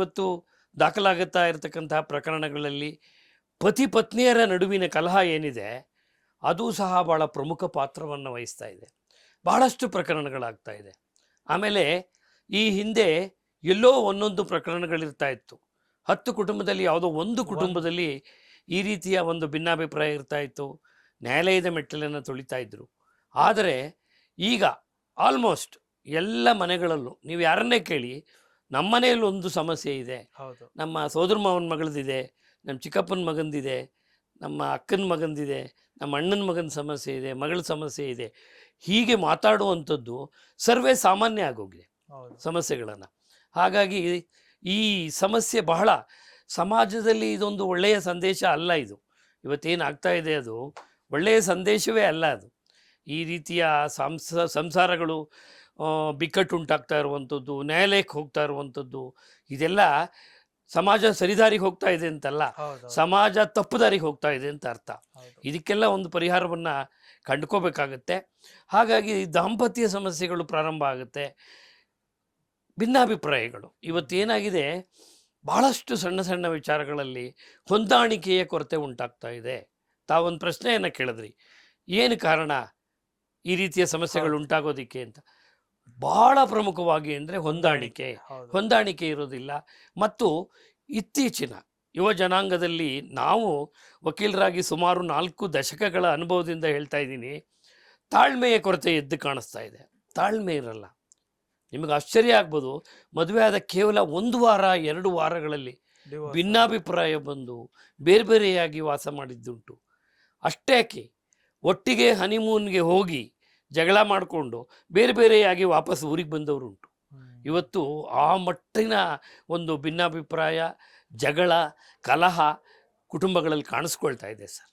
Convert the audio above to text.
ಇವತ್ತು ದಾಖಲಾಗುತ್ತಾ ಇರತಕ್ಕಂತಹ ಪ್ರಕರಣಗಳಲ್ಲಿ ಪತಿ ಪತ್ನಿಯರ ನಡುವಿನ ಕಲಹ ಏನಿದೆ, ಅದು ಸಹ ಭಾಳ ಪ್ರಮುಖ ಪಾತ್ರವನ್ನು ವಹಿಸ್ತಾ ಇದೆ. ಬಹಳಷ್ಟು ಪ್ರಕರಣಗಳಾಗ್ತಾ ಇದೆ. ಆಮೇಲೆ ಈ ಹಿಂದೆ ಎಲ್ಲೋ ಒಂದೊಂದು ಪ್ರಕರಣಗಳಿರ್ತಾ ಇತ್ತು. ಹತ್ತು ಕುಟುಂಬದಲ್ಲಿ ಯಾವುದೋ ಒಂದು ಕುಟುಂಬದಲ್ಲಿ ಈ ರೀತಿಯ ಒಂದು ಭಿನ್ನಾಭಿಪ್ರಾಯ ಇರ್ತಾ ಇತ್ತು. ನ್ಯಾಯಾಲಯದ ಮೆಟ್ಟಲನ್ನು ತೊಳಿತಾ ಇದ್ದರು ಆದರೆ ಈಗ ಆಲ್ಮೋಸ್ಟ್ ಎಲ್ಲ ಮನೆಗಳಲ್ಲೂ, ನೀವು ಯಾರನ್ನೇ ಕೇಳಿ ನಮ್ಮ ಮನೆಯಲ್ಲಿ ಒಂದು ಸಮಸ್ಯೆ ಇದೆ. ಹೌದು. ನಮ್ಮ ಸೋದರ ಮಾವನ ಮಗಳದಿದೆ ನಮ್ಮ ಚಿಕ್ಕಪ್ಪನ ಮಗಂದಿದೆ ನಮ್ಮ ಅಕ್ಕನ ಮಗಂದಿದೆ ನಮ್ಮ ಅಣ್ಣನ ಮಗನ ಸಮಸ್ಯೆ ಇದೆ ಮಗಳ ಸಮಸ್ಯೆ ಇದೆ. ಹೀಗೆ ಮಾತಾಡುವಂಥದ್ದು ಸರ್ವೇ ಸಾಮಾನ್ಯ ಆಗೋಗಿದೆ ಸಮಸ್ಯೆಗಳನ್ನು. ಹಾಗಾಗಿ ಈ ಸಮಸ್ಯೆ ಬಹಳ ಸಮಾಜದಲ್ಲಿ ಇದೊಂದು ಒಳ್ಳೆಯ ಸಂದೇಶ ಅಲ್ಲ ಇದು. ಇವತ್ತೇನು ಆಗ್ತಾ ಇದೆ ಅದು? ಒಳ್ಳೆಯ ಸಂದೇಶವೇ ಅಲ್ಲ ಅದು. ಈ ರೀತಿಯ ಸಂಸ ಸಂಸಾರಗಳು ಬಿಕ್ಕಟ್ಟು ಉಂಟಾಗ್ತಾ ಇರುವಂಥದ್ದು ನ್ಯಾಯಾಲಯಕ್ಕೆ ಹೋಗ್ತಾ ಇರುವಂಥದ್ದು ಇದೆಲ್ಲ ಸಮಾಜ ಸರಿದಾರಿಗೆ ಹೋಗ್ತಾ ಇದೆ ಅಂತಲ್ಲ ಸಮಾಜ ತಪ್ಪು ದಾರಿಗೆ ಹೋಗ್ತಾ ಇದೆ ಅಂತ ಅರ್ಥ. ಇದಕ್ಕೆಲ್ಲ ಒಂದು ಪರಿಹಾರವನ್ನು ಕಂಡುಕೋಬೇಕಾಗತ್ತೆ. ಹಾಗಾಗಿ ದಾಂಪತ್ಯ ಸಮಸ್ಯೆಗಳು ಪ್ರಾರಂಭ ಆಗುತ್ತೆ. ಭಿನ್ನಾಭಿಪ್ರಾಯಗಳು. ಇವತ್ತೇನಾಗಿದೆ ಬಹಳಷ್ಟು ಸಣ್ಣ ಸಣ್ಣ ವಿಚಾರಗಳಲ್ಲಿ ಹೊಂದಾಣಿಕೆಯ ಕೊರತೆ ಉಂಟಾಗ್ತಾ ಇದೆ. ತಾವೊಂದು ಪ್ರಶ್ನೆಯನ್ನು ಕೇಳಿದ್ರಿ. ಏನು ಕಾರಣ? ಈ ರೀತಿಯ ಸಮಸ್ಯೆಗಳು ಉಂಟಾಗೋದಿಕ್ಕೆ ಅಂತ. ಬಹಳ ಪ್ರಮುಖವಾಗಿ ಅಂದರೆ ಹೊಂದಾಣಿಕೆ. ಹೌದು. ಹೊಂದಾಣಿಕೆ ಇರೋದಿಲ್ಲ ಮತ್ತು ಇತ್ತೀಚಿನ ಯುವ ಜನಾಂಗದಲ್ಲಿ ನಾವು ವಕೀಲರಾಗಿ ಸುಮಾರು ನಾಲ್ಕು ದಶಕಗಳ ಅನುಭವದಿಂದ ಹೇಳ್ತಾ ಇದ್ದೀನಿ ತಾಳ್ಮೆಯ ಕೊರತೆ ಎದ್ದು ಕಾಣಿಸ್ತಾ ಇದೆ. ತಾಳ್ಮೆ ಇರಲ್ಲ. ನಿಮಗೆ ಆಶ್ಚರ್ಯ ಆಗ್ಬೋದು. ಮದುವೆ ಆದ ಕೇವಲ ಒಂದು ವಾರ ಎರಡು ವಾರಗಳಲ್ಲಿ. ಭಿನ್ನಾಭಿಪ್ರಾಯ ಬಂದು ಬೇರೆ ಬೇರೆಯಾಗಿ ವಾಸ ಮಾಡಿದ್ದುಂಟು. ಅಷ್ಟೇಕೆ ಒಟ್ಟಿಗೆ ಹನಿಮೂನ್ಗೆ ಹೋಗಿ ಜಗಳ ಮಾಡಿಕೊಂಡು ಬೇರೆ ಬೇರೆಯಾಗಿ ವಾಪಸ್ ಊರಿಗೆ ಬಂದವರುಂಟು. ಇವತ್ತು ಆ ಮಟ್ಟಿನ ಒಂದು ಭಿನ್ನಾಭಿಪ್ರಾಯ ಜಗಳ ಕಲಹ ಕುಟುಂಬಗಳಲ್ಲಿ ಕಾಣಿಸ್ಕೊಳ್ತಾ ಇದೆ ಸರ್